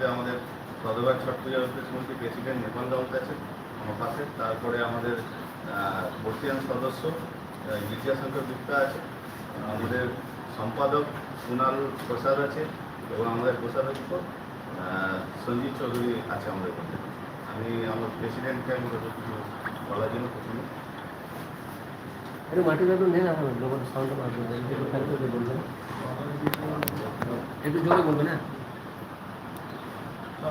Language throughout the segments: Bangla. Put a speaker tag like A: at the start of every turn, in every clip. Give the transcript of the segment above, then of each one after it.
A: মধ্যে আমাদের সদরঘাট ছট পূজা সমিতি প্রেসিডেন্ট নেপাল রাউত আছে আমার পাশে। তারপরে আমাদের বর্তমান সদস্য আহ, বিদ্যাশঙ্কর গুপ্তা আছে আমাদের সম্পাদক কুণাল প্রসাদ আছে এবং আমাদের কোষাধ্যক্ষ আহ, সঞ্জিত চৌধুরী আছে আমাদের মধ্যে। আমি আমার প্রেসিডেন্টকে আমি কিছু বলার জন্য প্রথমে।
B: একটু মাটিটা একটু নেন আমার একটু খেয়াল করে বলবেন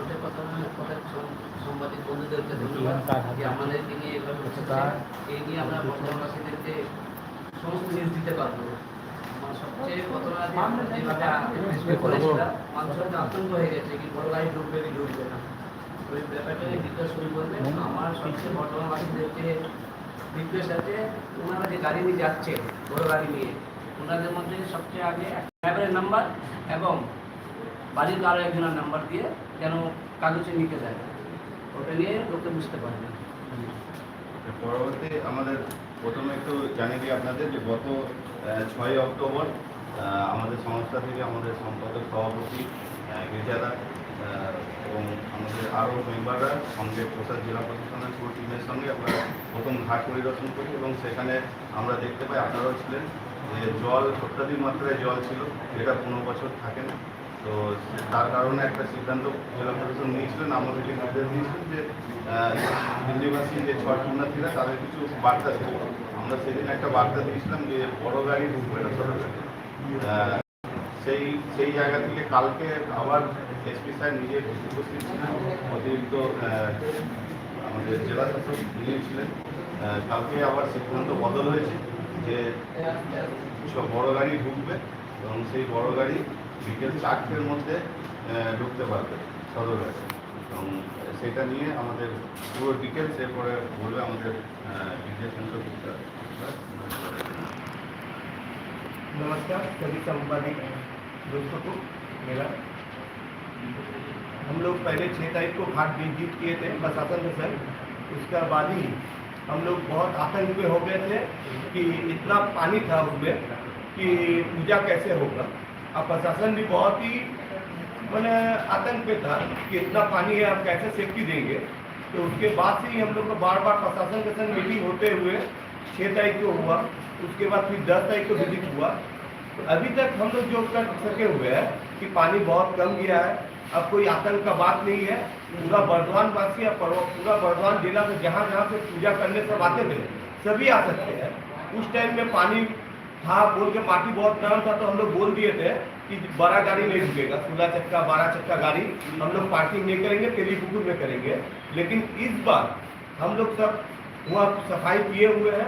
B: একটু জোরে বলবেন
C: সবচেয়ে প্রথম প্রথম সাংবাদিক বন্ধুদেরকে ধন্যবাদ যে আমাদেরকে নিয়ে এভাবে এই নিয়ে আমরা বর্তমানবাসীদেরকে সমস্ত নিউজ দিতে পারব। আমার সবচেয়ে ঘটনা যেভাবে করেছিলাম, মানুষ আতঙ্ক হয়ে গেছে কি বড় গাড়ি ঢুকবে কি ঢুকবে না। ওই ব্যাপারটা ডিসকাস শুরু করবে। আমার সবচেয়ে বর্তমানবাসীদেরকে রিকোয়েস্ট আছে ওনারা যে গাড়ি নিয়ে যাচ্ছে বড় গাড়ি নিয়ে ওনাদের মধ্যে সবচেয়ে আগে ড্রাইভারের নাম্বার এবং বাড়ির কারও একজনের নাম্বার দিয়ে কেন কাগজে নিতে দেয়। ওটা নিয়ে লোকে বুঝতে পারবে
A: পরবর্তী আমাদের প্রথমে একটু জানিয়ে দিই আপনাদের যে গত ছয় অক্টোবর আমাদের সংস্থা থেকে আমাদের সম্পাদক সভাপতি গির্জাদা এবং আমাদের আরও মেম্বাররা সঙ্গে প্রসাদ জেলা প্রশাসনের পুরো টিমের সঙ্গে আমরা প্রথম ঘাট পরিদর্শন করি এবং সেখানে আমরা দেখতে পাই, আপনারাও ছিলেন, যে জল অত্যাধিক মাত্রায় জল ছিল, যেটা পনেরো বছর থাকে না। তো তার কারণে একটা সিদ্ধান্ত জেলা প্রশাসন নিয়েছিলেন আমাদেরকে নির্দেশ দিয়েছিলেন যে দিল্লিবাসী যে ছয় পুণ্যার্থীরা তাদের কিছু বার্তা ছিল আমরা সেদিন একটা বার্তা দিয়েছিলাম যে বড় গাড়ি ঢুকবে না সরকারি সেই সেই জায়গা থেকে কালকে আবার এসপি স্যার নিজে উপস্থিত ছিলেন অতিরিক্ত আমাদের জেলা শাসক তিনি ছিলেন। আহ, কালকে আবার সিদ্ধান্ত বদল হয়েছে যে বড় গাড়ি ঢুকবে এবং সেই বড় গাড়ি বিকেল চারটের মধ্যে আহ, ঢুকতে পারবে সদরঘাটে এবং সেটা নিয়ে আমাদের পুরো ডিটেলস এরপরে বলবে আমাদের বিদ্যা সেন্টার
D: नमस्कार सभी संवादिक दोस्तों को मेरा हम लोग पहले छः तारीख को घाट विजिट किए थे प्रशासन के संग उसके बाद ही हम लोग बहुत आतंक में हो गए थे कि इतना पानी था उसमें कि पूजा कैसे होगा अब प्रशासन भी बहुत ही, मैंने आतंक में था कि इतना पानी है हम कैसे सेफ्टी देंगे? तो उसके बाद से ही हम लोग को बार बार प्रशासन के संग मीटिंग होते हुए छः तारीख को हुआ, उसके बाद फिर दस तारीख को विज़िट हुआ। तो अभी तक हम लोग जो कर सके हुए हैं कि पानी बहुत कम गया है, अब कोई आतंक का बात नहीं है। पूरा बर्धवान वासी या पूरा बर्धवान जिला में जहाँ जहाँ से पूजा करने सब आते थे, सभी आ सकते हैं। उस टाइम में पानी था बोल के पार्टी बहुत नरम था तो हम लोग बोल दिए थे कि बड़ा गाड़ी नहीं रुकेगा, सोलह चक्का, बारह चक्का गाड़ी हम लोग पार्किंग नहीं करेंगे, तेलीपुकुर में करेंगे। लेकिन इस बार हम लोग सब वहाँ सफ़ाई किए हुए हैं,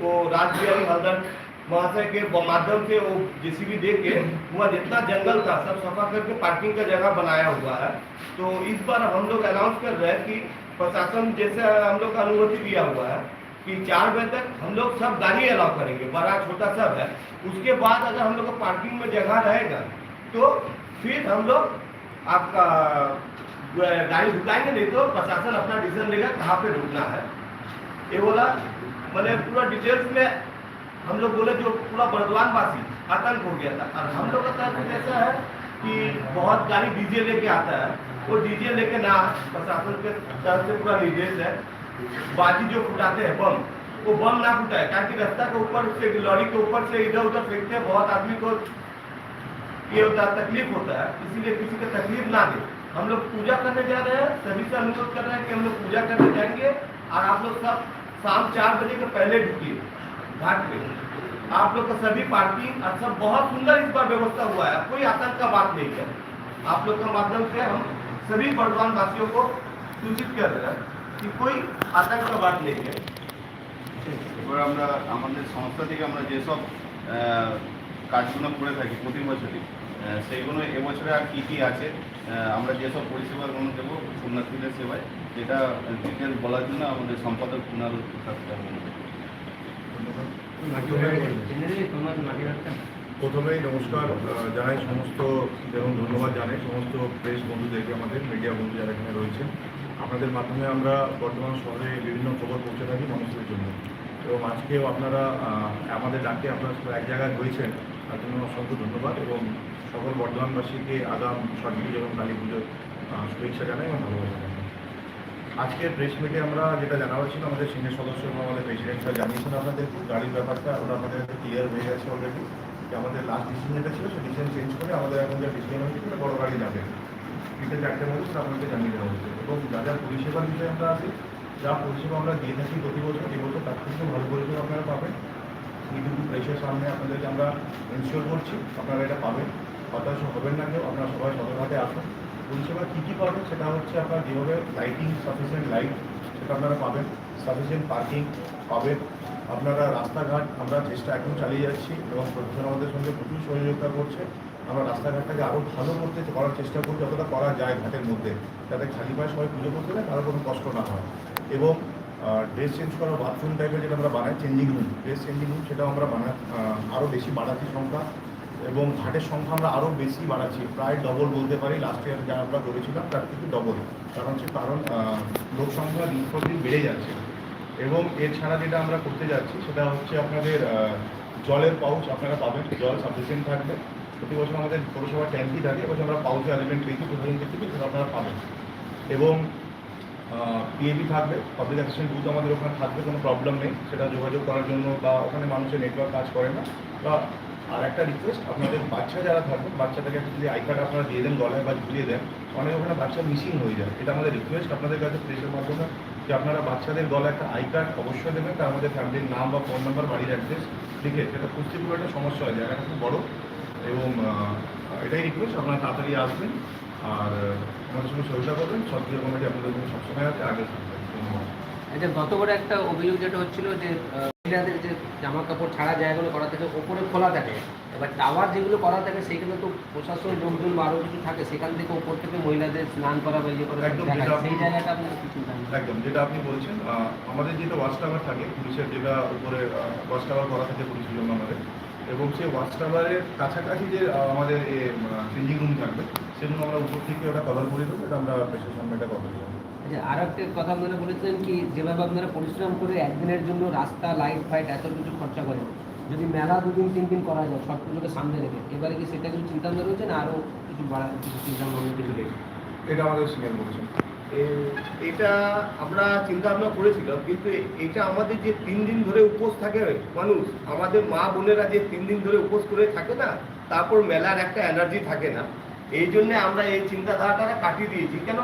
D: वो राजबिहारी हल्दर महाशय के माध्यम से, वो जेसीबी दे के वहाँ जितना जंगल था, सब सफ़ा करके पार्किंग का जगह बनाया हुआ है। तो इस बार हम लोग अनाउंस कर रहे हैं कि प्रशासन जैसे हम लोग का अनुमति दिया हुआ है कि चार बजे तक हम लोग सब गाड़ी अलाउ करेंगे, बड़ा, छोटा सब है। उसके बाद अगर हम लोग को पार्किंग में जगह रहेगा तो फिर हम लोग आपका गाड़ी ढुकाएँगे नहीं तो प्रशासन अपना डिसीज़न लेगा कहाँ पे ढुकना है। ये बोला मैंने पूरा डिटेल्स में हम लोग बोले, जो पूरा बर्दवान वासी आतंक हो गया था। और हम लोग का तर्क ऐसा है कि बहुत गाड़ी डीजे लेके आता है। वो डीजे लेके ना, प्रशासन के तरफ़ से पूरा निर्देश है। बाजी जो फुटाते हैं, बम। वो बम ना फुटाए, ताकि रास्ता के ऊपर से, लॉरी के ऊपर से इधर उधर फेंकते हैं, बहुत आदमी को ये होता है तकलीफ़ होता है, इसीलिए किसी को तकलीफ़ ना दे। हम लोग पूजा करने जा रहे हैं, सभी से अनुरोध कर रहे हैं कि हम लोग पूजा करने जाएँगे, और आप लोग सब शाम चार बजे के पहले ढुकिए, घाट पे। आप लोग का सभी पार्किंग, और सब बहुत सुंदर इस बार व्यवस्था हुआ है, कोई आतंक का बात नहीं है। आप लोग के माध्यम से हम सभी बर्धमान वासियों को सूचित कर रहे हैं। कि कोई आतंक का बात नहीं है
A: এবার আমরা আমাদের সংস্থা থেকে আমরা যেসব আহ, কাজগুলো করে থাকি প্রতি বছরই আহ, সেইগুলো এবছরে আর কী কী আছে আহ, আমরা যেসব পরিষেবাগুলো দেবো পুণ্যার্থীদের সেবায় যেটা ডিটেল বলার জন্য আমাদের সম্পাদক কুণাল প্রসাদ
B: জেনারেলি তোমরা মাটি রাখতেন
E: প্রথমেই নমস্কার আহ, জানাই সমস্ত এবং ধন্যবাদ জানাই সমস্ত প্রেস বন্ধুদেরকে আমাদের মিডিয়া বন্ধু যারা এখানে রয়েছেন আপনাদের মাধ্যমে আমরা বর্তমান শহরে বিভিন্ন খবর পৌঁছে থাকি মানুষের জন্য। এবং আজকেও আপনারা আমাদের ডাকে আপনারা এক জায়গায় হয়েছেন তার জন্য অসংখ্য ধন্যবাদ এবং সকল বর্ধমানবাসীকে আগাম পুজো এবং কালী পুজোর শুভেচ্ছা জানাই এবং ভালোবাসা জানাই। আজকের প্রেস মিটে আমরা যেটা জানাবার ছিল, আমাদের সিনিয়র সদস্য এবং আমাদের প্রেসিডেন্টরা জানিয়েছেন আপনাদেরকে গাড়ির ব্যাপারটা, ওটা আমাদের ক্লিয়ার হয়ে গেছে অলরেডি যে আমাদের লাস্ট ডিসিশন যেটা ছিল, সেই ডিসিশন চেঞ্জ করে আমাদের এখন যে ডিসিশন হয়েছে বড় গাড়ি যাবে। তিনটে চারটে সেটা আপনাকে জানিয়ে দেওয়া হচ্ছে। এবং যা যা পরিষেবার বিষয়ে আমরা আছি, যা পরিষেবা আমরা দিয়ে থাকি প্রতি বছর এই বছর তার থেকে ভালো পরিষেবা আপনারা পাবেন। এইটুকু প্রেসের সামনে আপনাদেরকে আমরা ইনশিওর করছি, আপনারা এটা পাবেন। হতাশ হবেন না কেউ, আপনারা সবাই সদরঘাটে আসুন। পরিষেবা কী কী পাবেন সেটা হচ্ছে আপনার যেভাবে লাইটিং সাফিসিয়েন্ট লাইট সেটা আপনারা পাবেন। সাফিসিয়েন্ট পার্কিং পাবেন। আপনারা রাস্তাঘাট আমরা চেষ্টা এখন চালিয়ে যাচ্ছি এবং প্রশাসন আমাদের সঙ্গে প্রচুর সহযোগিতা করছে। আমরা রাস্তাঘাটটাকে আরও ভালো করতে করার চেষ্টা করছি যতটা করা যায় ঘাটের মধ্যে, যাতে খালি পায়ে সবাই পুজো করতে যায় কারও কোনো কষ্ট না হয়। এবং ড্রেস চেঞ্জ করা বাথরুম টাইপের যেটা আমরা বানাই changing room dress changing room সেটাও আমরা বানা আরও বেশি বাড়াচ্ছি সংখ্যা। এবং ঘাটের সংখ্যা আমরা আরও বেশি বাড়াচ্ছি, প্রায় ডবল বলতে পারি। লাস্ট ইয়ার যা আমরা করেছিলাম, তার থেকে ডবল কারণ হচ্ছে কারণ লোক সংখ্যা দিন পর দিন বেড়ে যাচ্ছে। এবং এছাড়া যেটা আমরা করতে যাচ্ছি, সেটা হচ্ছে আপনাদের জলের পাউচ আপনারা পাবেন। জল সাফিসিয়েন্ট থাকবে। প্রতি বছর আমাদের পৌরসভা ট্যাঙ্কি থাকে এবছর আমরা পাউচে অ্যারেঞ্জমেন্ট পেয়েছি টু থাউজেন্ড থেকে সেটা আপনারা পাবেন। এবং পিএবি থাকবে পাবলিক অ্যাসিস্ট্যান্ট বুথ আমাদের ওখানে থাকবে, কোনো প্রবলেম নেই, সেটা যোগাযোগ করার জন্য বা ওখানে মানুষের নেটওয়ার্ক কাজ করে না। বা আর একটা রিকোয়েস্ট আপনাদের বাচ্চা যারা থাকবে, বাচ্চাটাকে একটা যদি আই কার্ড আপনারা দিয়ে দেন, গলায় বা ঝুলিয়ে দেন, অনেক ওখানে বাচ্চা মিসিং হয়ে যায়। এটা আমাদের রিকোয়েস্ট আপনাদের কাছে প্রেসের মাধ্যমে যে আপনারা বাচ্চাদের গলায় একটা আই কার্ড অবশ্যই দেবেন, তার মধ্যে ফ্যামিলির নাম বা ফোন নাম্বার বাড়ির অ্যাড্রেস লিখে, সেটা খুঁজতে খুব একটা সমস্যা হয়ে হয় জায়গাটা খুব বড়। এবং এটাই রিকোয়েস্ট আপনারা তাড়াতাড়ি আসবেন। আর আমাদের সঙ্গে সহযোগিতা করবেন সক্রিয় কমিটি আপনাদের জন্য সবসময় আছে আগে
B: এটা একটা অভিযোগ যেটা হচ্ছিল যে মহিলাদের যে জামা কাপড় ছাড়া জায়গাগুলো করা থাকে ওপরে খোলা থাকে। এবার টাওয়ার যেগুলো করা থাকে সেখানে তো প্রশাসন লোকজন বা আরও কিছু থাকে সেখান থেকে ওপর থেকে মহিলাদের স্নান করা বা ইয়ে করা সেই জায়গাটা আপনার কিছু
E: একদম যেটা আপনি বলছেন আমাদের যেটা ওয়াচ টাওয়ার থাকে পুলিশের যেটা উপরে ওয়াচ টাওয়ার করা থাকে পুলিশের জন্য আমাদের এবং সেই ওয়াচ টাওয়ারের কাছাকাছি যে আমাদের চেঞ্জিং রুম থাকবে সেগুলো আমরা উপর থেকে ওটা কভার করে দেবো এটা আমরা পেশের সামনে এটা কভার করব।
B: আচ্ছা আর একটা কথা আপনারা বলেছিলেন কি যেভাবে আপনারা পরিশ্রম করে একদিনের জন্য রাস্তা লাইট ফাইট এত কিছু খরচা করেন যদি মেলা দুদিন তিন দিন করা যায় সব কিছুকে সামনে রেখে এবারে কি সেটা কিছু চিন্তা ভাবনা রয়েছে না আরও কিছু বাড়া কিছু চিন্তা ভাবনা কিছু রয়েছে?
E: এটা আমাদের সিনিয়র বলছেন।
D: এটা আমরা চিন্তা ভাবনা করেছিলাম, কিন্তু এটা আমাদের যে তিন দিন ধরে উপোস থাকে মানুষ, আমাদের মা বোনেরা যে তিন দিন ধরে উপোস করে থাকে না, তারপর মেলার একটা এনার্জি থাকে না। এই জন্যে আমরা এই চিন্তাধারাটা কাটিয়ে দিয়েছি। কেন?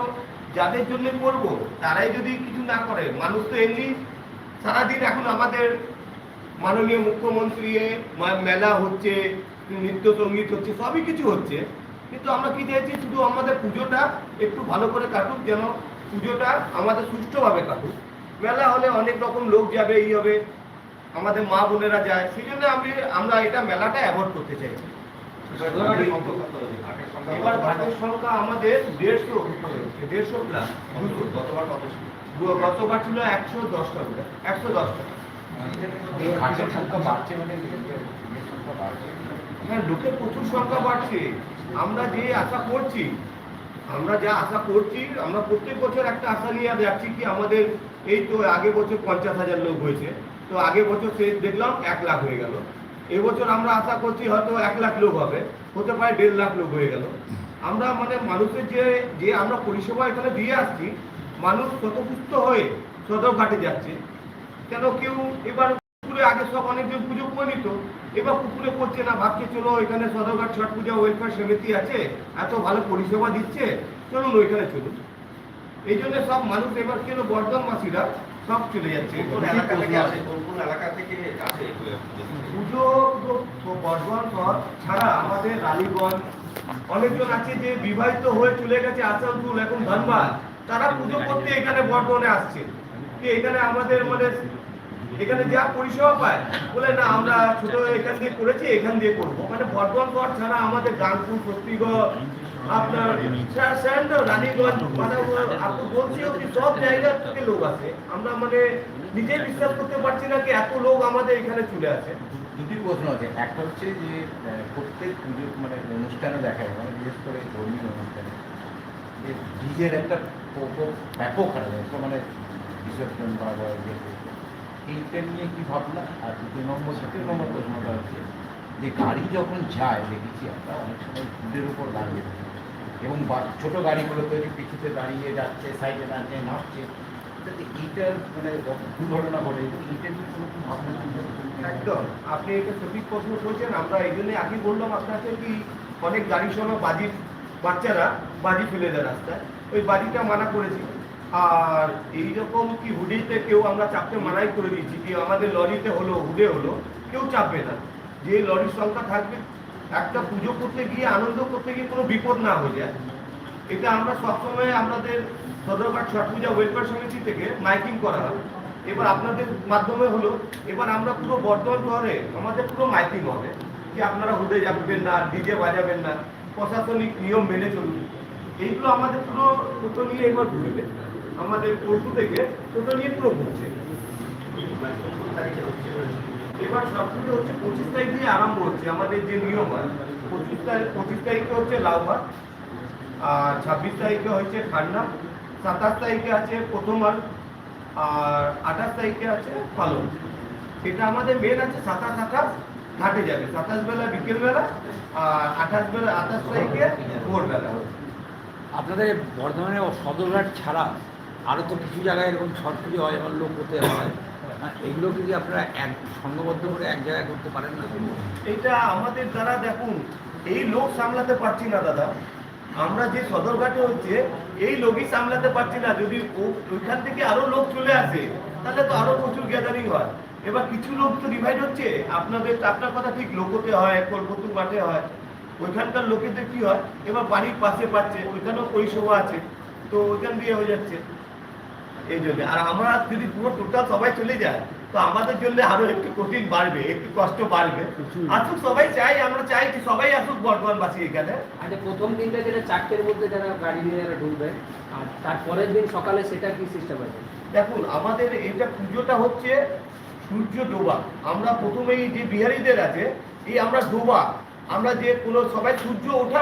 D: যাদের জন্য করব, তারাই যদি কিছু না করে, মানুষ তো এমনি সারাদিন এখন আমাদের মাননীয় মুখ্যমন্ত্রী মেলা হচ্ছে, নৃত্য সংগীত হচ্ছে, সবই কিছু হচ্ছে। কিন্তু আমরা কি চাইছি শুধু আমাদের পুজোটা একটু ভালো করে কাটুক যেন পুজোটা আমাদের সুষ্ঠুভাবে কাটুক। মেলা হলে অনেক রকম লোক যাবে এই হবে। আমাদের মা বোনেরা যায়। সেই জন্য আমি, আমরা এটা মেলাটা অ্যাভয়েড করতে চাইছি এবার সংখ্যা আমাদের
A: গতবার?
D: গতবার ছিল একশো দশটা হ্যাঁ লোকের প্রচুর সংখ্যা বাড়ছে। আমরা যে আশা করছি, আমরা যা আশা করছি, আমরা প্রত্যেক বছর একটা আশা নিয়ে যাচ্ছি কি আমাদের এই তো আগে বছর পঞ্চাশ হাজার লোক হয়েছে। তো আগে বছর সে দেখলাম এক লাখ হয়ে গেল। এবছর আমরা আশা করছি হয়তো এক লাখ লোক হবে, হতে পারে দেড় লাখ লোক হয়ে গেল। আমরা মানে মানুষের যে যে আমরা পরিষেবা এখানে দিয়ে আসছি, মানুষ স্বতঃপুষ্ট হয়ে সদরঘাটে যাচ্ছে। কেন কেউ এবার পুকুরে আগে সব অনেকজন পুজো করে নিত। এবার পুকুরে করছে না ভাবছে চলো এখানে সদরঘাট ছট পূজা ওয়েলফেয়ার সমিতি আছে এত ভালো পরিষেবা দিচ্ছে চলুন ওইখানে চলুন। এই জন্য সব মানুষ এবার কেন বর্ধমানবাসীরা সব চলে যাচ্ছে।
A: এলাকা থেকে আসে?
D: পুজো বর্ধমান শহর ছাড়া আমাদের রানীগঞ্জ অনেকজন আছে যে বিবাহিত হয়ে চলে গেছে আসানসোল এখন ধনবাদ। তারা পুজো করতে এখানে বর্ধমানে আসছে। এখানে আমাদের মানে এখানে যা পরিষেবা পায়, বলে না, আমরা ছোট এখান দিয়ে করেছি, এখান দিয়ে করব। মানে বর্ধমান ছাড়া আমাদের গানপুর শক্তিগড় আপনার মানে আপনি বলছি আপনি সব লোক আমরা মানে বিশ্বাস করতে পারছি না কি এত লোক আমাদের এখানে চলে
F: প্রশ্ন একটা হচ্ছে যে প্রত্যেক মানে অনুষ্ঠানে যায় মানে বিশেষ করে ধর্মীয় যে একটা ব্যাপক মানে বিসর্জন। এইটা নিয়ে কি ভাবনা? আর দ্বিতীয় নম্বর দ্বিতীয় নম্বর প্রশ্নটা হচ্ছে যে গাড়ি যখন যায়, দেখেছি আমরা অনেক সময় ফুলের উপর দাঁড়িয়ে এবং ছোট গাড়িগুলো তৈরি পিছুতে দাঁড়িয়ে যাচ্ছে, সাইডে দাঁড়িয়ে যাতে এইটার মানে দুর্ঘটনা ঘটে। এইটার কি কোনো ভাবনা
D: একদম। আপনি এটা সঠিক প্রশ্ন করছেন আমরা এই জন্যই আগে বললাম আপনাকে কি অনেক গাড়ির সময় বাজি বাচ্চারা বাজি ফেলে দেয় রাস্তায়। ওই বাজিটা মানা করেছি আর এইরকম কি হুডিতে কেউ আমরা চাপতে মানাই করে দিয়েছি? কি আমাদের লরিতে হলো, হুডে হলো, কেউ চাপবে না। যে লরির সংখ্যা থাকবে, একটা পুজো করতে গিয়ে, আনন্দ করতে গিয়ে কোনো বিপদ না হয়ে যায়। এটা আমরা সবসময় আমাদের সদরঘাট ছট পূজা ওয়েলফেয়ার সমিতি থেকে মাইকিং করা হয়। এবার আপনাদের মাধ্যমে হলো, এবার আমরা পুরো বর্ধমান শহরে, আমাদের পুরো মাইকিং হবে যে আপনারা হুদে যাবেন না, ডিজে বাজাবেন না, প্রশাসনিক নিয়ম মেনে চলুন। এইগুলো আমাদের পুরো নিয়ে এবার ঘুরবে। আমাদের পরশু থেকে টোটো নিয়ে পুরো ঘুরছে এবার সবকিছু হচ্ছে পঁচিশ তারিখ দিয়ে আরম্ভ হচ্ছে, আমাদের যে নিয়ম হয়। পঁচিশ তারিখ, পঁচিশ তারিখে হচ্ছে লাউভার আর ছাব্বিশ তারিখে হচ্ছে ঠান্ডা, সাতাশ তারিখে আছে প্রথমার আর আঠাশ তারিখে আছে পালন এটা আমাদের মেন আছে, সাতাশ, আঠাশ ঘাটে যাবে। সাতাশ বেলা বিকেলবেলা আর আঠাশ বেলা, আঠাশ তারিখে ভোরবেলা।
G: আপনাদের বর্ধমানে সদরঘাট ছাড়া আরও তো কিছু জায়গায় এরকম পুজো হয় যেমন লোক হতে হয়। হ্যাঁ, এগুলো যদি আপনারা এক সংঘবদ্ধ করে এক জায়গায় করতে পারেন না?
D: এটা আমাদের দ্বারা দেখুন এই লোক সামলাতে পারছি না দাদা। আমরা যে সদরঘাটে হচ্ছে এই লোকই সামলাতে পারছি না। যদি ওইখান থেকে আরও লোক চলে আসে তাহলে তো আরও প্রচুর গ্যাদারিং হয়। এবার কিছু লোক তো ডিভাইড হচ্ছে। আপনাদের আপনার কথা ঠিক লোকতে হয় কলকাতা মাঠে হয়। ওইখানকার লোকেদের কি হয়? এবার বাড়ির পাশে পাচ্ছে ওইখানেও পরিষেবা আছে। তো ওইখান দিয়ে হয়ে যাচ্ছে। এই জন্য। আর আমরা যদি পুরো টোটাল সবাই চলে যায় তো আমাদের জন্য আরও একটু কঠিন বাড়বে একটু কষ্ট বাড়বে। আসুক সবাই চাই আমরা চাই কি সবাই আসুক বর্তমান বর্ধমানবাসী এখানে।
B: আচ্ছা প্রথম দিনটা যেটা চারটের মধ্যে যারা গাড়ি নিয়ে যারা ঢুকবে আর তারপরের দিন সকালে সেটা কি সিস্টেম আছে?
D: দেখুন আমাদের এটা পুজোটা হচ্ছে সূর্য ডোবা। আমরা প্রথমেই যে বিহারীদের আছে এই আমরা ডোবা। আমরা যে কোনো সবাই সূর্য ওঠা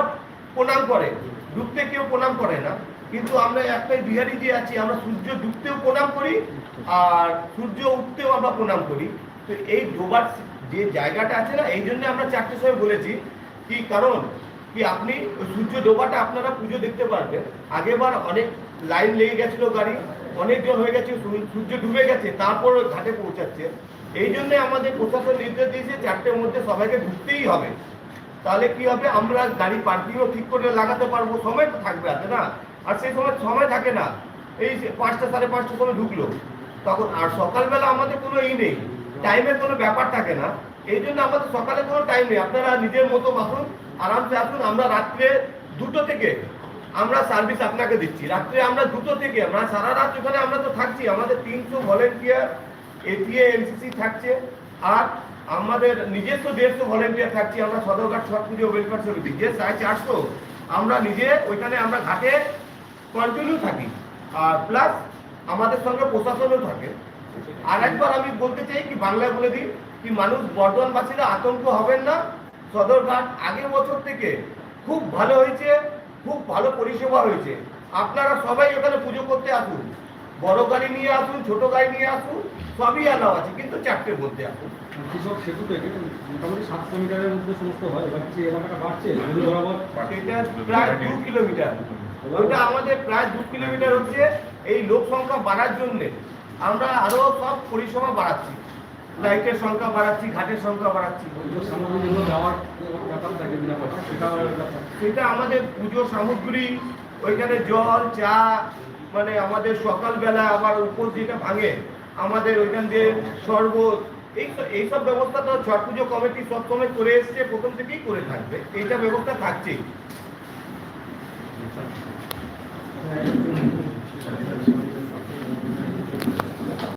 D: প্রণাম করে। ডুবতে কেউ প্রণাম করে না। কিন্তু আমরা একটাই বিহারি যে আছি, আমরা সূর্য ডুবতেও প্রণাম করি আর সূর্য উঠতেও আমরা প্রণাম করি। তো এই ডোবার যে জায়গাটা আছে না, এই জন্য আমরা চারটের সময় বলেছি কি কারণ, কি আপনি ওই সূর্য ডোবাটা আপনারা পুজো দেখতে পারবেন। আগেবার অনেক লাইন লেগে গেছিল গাড়ি, অনেকজন হয়ে গেছে সূর্য- সূর্য ডুবে গেছে তারপর ঘাটে পৌঁছাচ্ছে। এই জন্য আমাদের প্রশাসন নির্দেশ দিয়েছে চারটের মধ্যে সবাইকে ঢুকতেই হবে। তাহলে কি হবে? আমরা গাড়ি পার্কিংও ঠিক করে লাগাতে পারব, সময় তো থাকবে আছে না? আর সেই সময় সময় থাকে না। এই পাঁচটা সাড়ে পাঁচটার সময় ঢুকলো। তখন আর সকালবেলা আমাদের কোনো ই নেই। টাইমের কোনো ব্যাপার থাকে না। এই জন্য আমাদের সকালে কোনো টাইম নেই। আপনারা নিজের মতো আসুন, আরামসে আসুন। আমরা রাত্রে দুটো থেকে আমরা সার্ভিস আপনাকে দিচ্ছি। রাত্রে আমরা দুটো থেকে, আমরা সারা রাত ওখানে আমরা তো থাকছি। আমাদের তিনশো ভলেন্টিয়ার এটিএ এনসিসি থাকছে। আর আমাদের নিজস্ব দেড়শো ভলেন্টিয়ার থাকছি। আমরা সদরঘাট ছট পুজো ওয়েলফেয়ার সমিতি। যে সাড়ে চারশো, আমরা নিজে ওইখানে আমরা ঘাটে কন্টিনিউ থাকি। আর প্লাস আমাদের সঙ্গে প্রশাসনও থাকে। আর একবার আমি বলতে চাই কি বাংলায় বলে দিই কি মানুষ বর্ধমানবাসীরা আতঙ্ক হবেন না। সদরঘাট আগের বছর থেকে খুব ভালো হয়েছে খুব ভালো পরিষেবা হয়েছে। আপনারা সবাই এখানে পুজো করতে আসুন। বড় গাড়ি নিয়ে আসুন ছোট গাড়ি নিয়ে আসুন সবই অ্যালাউ আছে কিন্তু চারটের মধ্যে আসুন।
H: কৃষক সেতু থেকে মোটামুটি সাতশো মিটারের মধ্যে সমস্ত হয় এবার এলাকাটা বাড়ছে?
D: প্রায় দু কিলোমিটার। ওইটা আমাদের প্রায় দু কিলোমিটার হচ্ছে এই লোক সংখ্যা বাড়ার জন্য। আমরা আরও সব পরিষেবা বাড়াচ্ছি। লাইটের সংখ্যা বাড়াচ্ছি, ঘাটের সংখ্যা বাড়াচ্ছি। সেটা আমাদের পুজো সামগ্রী, ওইখানে জল, চা মানে আমাদের সকালবেলা আবার উপর যেটা ভাঙে, আমাদের ওইখান দিয়ে শরবত, এই এইসব ব্যবস্থা তো ছট পুজো কমিটি সবসময় করে এসছে, প্রথম থেকেই করে থাকবে। এইটা ব্যবস্থা থাকছেই। Thank you.